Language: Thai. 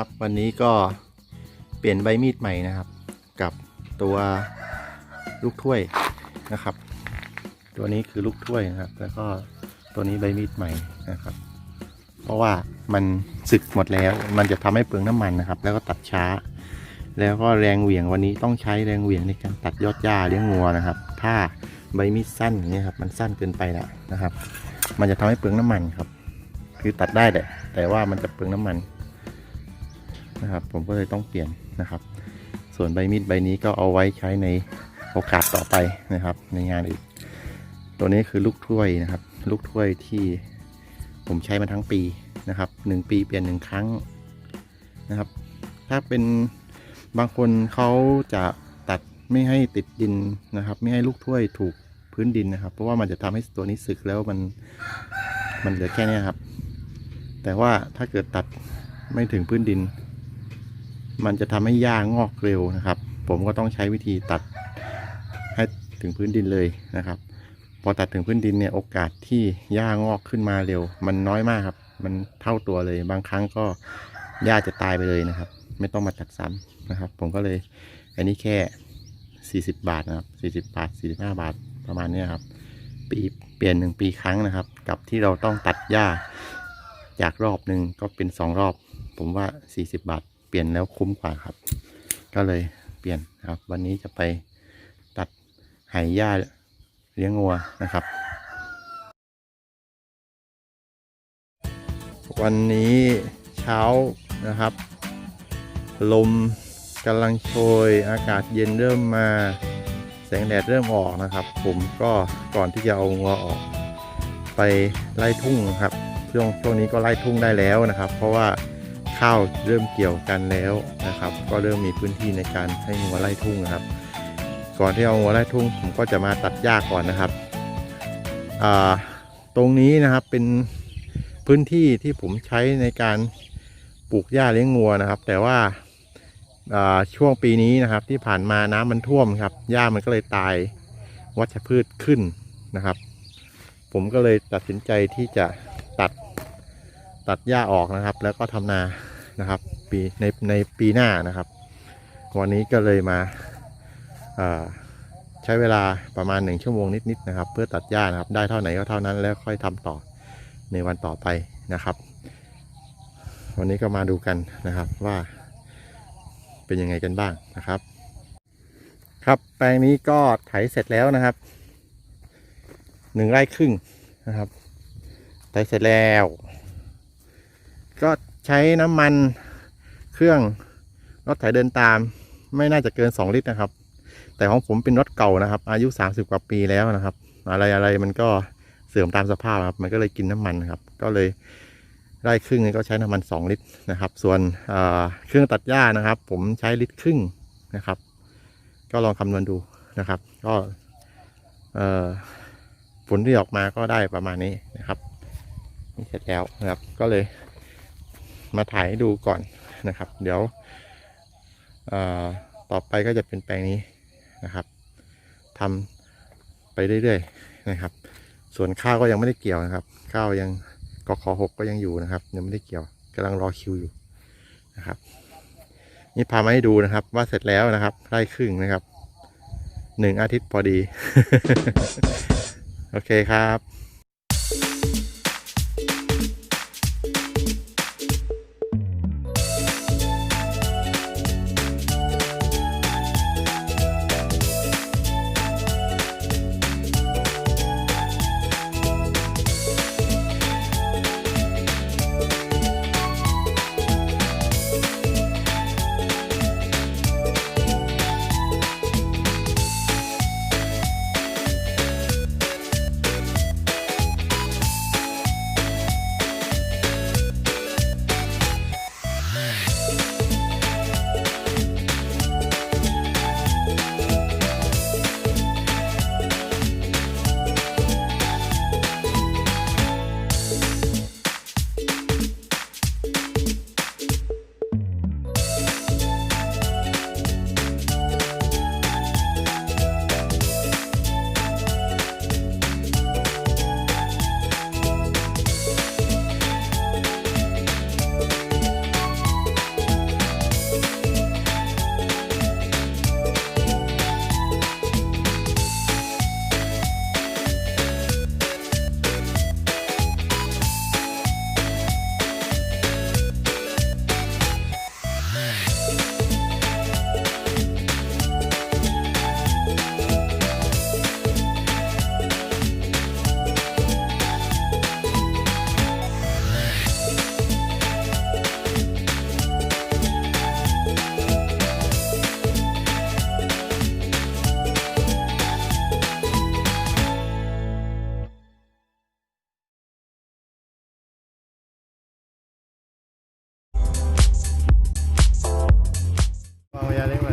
ครับ วันนี้ก็เปลี่ยนใบมีดใหม่นะครับ กับตัวลูกถ้วยนะครับ ตัวนี้คือลูกถ้วยนะครับ แล้วก็ตัวนี้ใบมีดใหม่นะครับ เพราะว่ามันสึกหมดแล้วมันจะทำให้เปลืองน้ำมันนะครับ แล้วก็ตัดช้า แล้วก็แรงเหวี่ยงวันนี้ต้องใช้แรงเหวี่ยงในการตัดยอดหญ้าเลี้ยงงัวนะครับ ถ้าใบมีดสั้นอย่างนี้ยครับมันสั้นเกินไปล้วนะครับ มันจะทำให้เปลืองน้ำมันครับ คือตัดได้แหละแต่ว่ามันจะเปลืองน้ำมัน นะครับ ผมก็เลยต้องเปลี่ยนนะครับ ส่วนใบมีดใบนี้ก็เอาไว้ใช้ในโอกาสต่อไปนะครับ ในงานอื่นตัวนี้คือลูกถ้วยนะครับ ลูกถ้วยที่ผมใช้มาทั้งปีนะครับหนึ่งปีเปลี่ยนหนึ่งครั้งนะครับ ถ้าเป็นบางคนเขาจะตัดไม่ให้ติดดินนะครับ ไม่ให้ลูกถ้วยถูกพื้นดินนะครับ เพราะว่ามันจะทำให้ตัวนี้สึกแล้วมันมันเหลือแค่นี้ครับ แต่ว่าถ้าเกิดตัดไม่ถึงพื้นดิน มันจะทำให้หญ้างอกเร็วนะครับ ผมก็ต้องใช้วิธีตัดให้ถึงพื้นดินเลยนะครับ พอตัดถึงพื้นดินเนี่ยโอกาสที่หญ้างอกขึ้นมาเร็ว มันน้อยมากครับ มันเท่าตัวเลย บางครั้งก็หญ้าจะตายไปเลยนะครับ ไม่ต้องมาตัดซ้ำนะครับ ผมก็เลยอันนี้แค่ 40 บาทนะครับ40บาท45 บาทประมาณนี้ครับ ปีเปลี่ยนหนึ่งปีครั้งนะครับ กับที่เราต้องตัดหญ้าจากรอบหนึ่งก็เป็นสองรอบ ผมว่า 40 บาท ลี่ยนแล้วคุ้มกว่าครับ ก็เลยเปลี่ยนครับ วันนี้จะไปตัดไหหญ้าเลี้ยงงัวนะครับ วันนี้เช้านะครับ ลมกำลังโชยอากาศเย็นเริ่มมาแสงแดดเริ่มออกนะครับ ผมก็ก่อนที่จะเอางัวออก ไปไล่ทุ่งครับช่วงช่วงนี้ก็ไล่ทุ่งได้แล้วนะครับ เพราะว่า ข้าวเริ่มเกี่ยวกันแล้วนะครับ ก็เริ่มมีพื้นที่ในการให้งัวไล่ทุ่งนะครับ ก่อนที่เอางัวไล่ทุ่งผมก็จะมาตัดหญ้าก่อนนะครับตรงนี้นะครับเป็นพื้นที่ที่ผมใช้ในการปลูกหญ้าเลี้ยงงัวนะครับ แต่ว่าอ่าช่วงปีนี้นะครับที่ผ่านมาน้ำมันท่วมครับหญ้ามันก็เลยตายวัชพืชขึ้นนะครับ ผมก็เลยตัดสินใจที่จะตัดตัดหญ้าออกนะครับ แล้วก็ทำนา นะครับ ปีในในปีหน้านะครับ วันนี้ก็เลยมาาใช้เวลาประมาณหนึ่งชั่วโมงนิดๆนะครับ เพื่อตัดหญ้านะครับ ได้เท่าไหนก็เท่านั้นแล้วค่อยทำต่อในวันต่อไปนะครับ วันนี้ก็มาดูกันนะครับว่าเป็นยังไงกันบ้างนะครับ ครับแปลงนี้ก็ไถเสร็จแล้วนะครับหนึ่งไร่ครึ่งนะครับไถเสร็จแล้ว ก็ ใช้น้ำมันเครื่องรถไถเดินตาม ไม่น่าจะเกิน 2 ลิตรนะครับ แต่ของผมเป็นรถเก่านะครับ อายุ 30 กว่าปีแล้วนะครับ อะไรอะไรมันก็เสื่อมตามสภาพครับมันก็เลยกินน้ำมันครับ ก็เลยไร่ครึ่งก็ใช้น้ำมัน 2 ลิตรนะครับ ส่วนเครื่องตัดหญ้านะครับ ผมใช้ลิตรครึ่งนะครับ ก็ลองคำนวณดูนะครับ ก็ผลที่ออกมาก็ได้ประมาณนี้นะครับนี่เสร็จแล้วนะครับ ก็เลย มาถ่ายให้ดูก่อนนะครับ เดี๋ยวต่อไปก็จะเป็นแปลงนี้นะครับทำไปเรื่อยๆนะครับ ส่วนข้าวก็ยังไม่ได้เกี่ยวนะครับ ข้าวยังกขอหกก็ยังอยู่นะครับ ยังไม่ได้เกี่ยวกำลังรอคิวอยู่นะครับ นี่พามาให้ดูนะครับ ว่าเสร็จแล้วนะครับไร่ครึ่งนะครับหนึ่งอาทิตย์พอดี โอเคครับ dale.